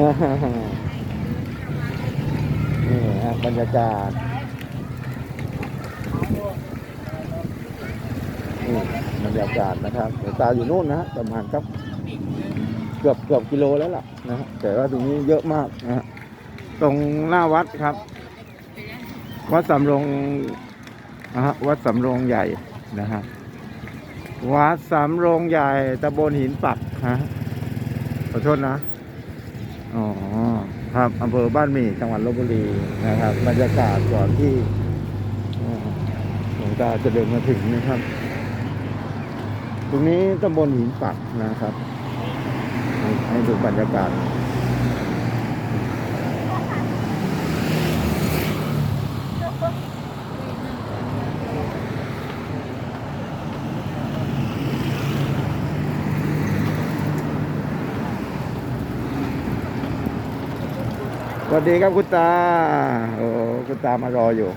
นี่ฮะบรรยากาศนี่บรรยากาศนะครับเดี๋ยตาอยู่นู่นนะฮะประมาณสักเกือบเกือบกิโลแล้วล่ะนะฮะแต่ว่าตรงนี้เยอะมากนะฮะตรงหน้าวัดครับ วัดสำโรงนะฮะวัดสำโรงใหญ่นะฮะวัดสำโรงใหญ่ตำบลหินปักฮะขอโทษนะ อ๋อครับอำเภอบ้านหมี่จังหวัดลบบุรีนะครับ บรรยากาศก่อนที่หลวงตาจะเดินมาถึงนะครับ ตรงนี้ตำบลหินปักนะครับ ให้ให้ดูบรรยากาศ สวัสดีครับคุณตาโอ้คุณตามารออยู่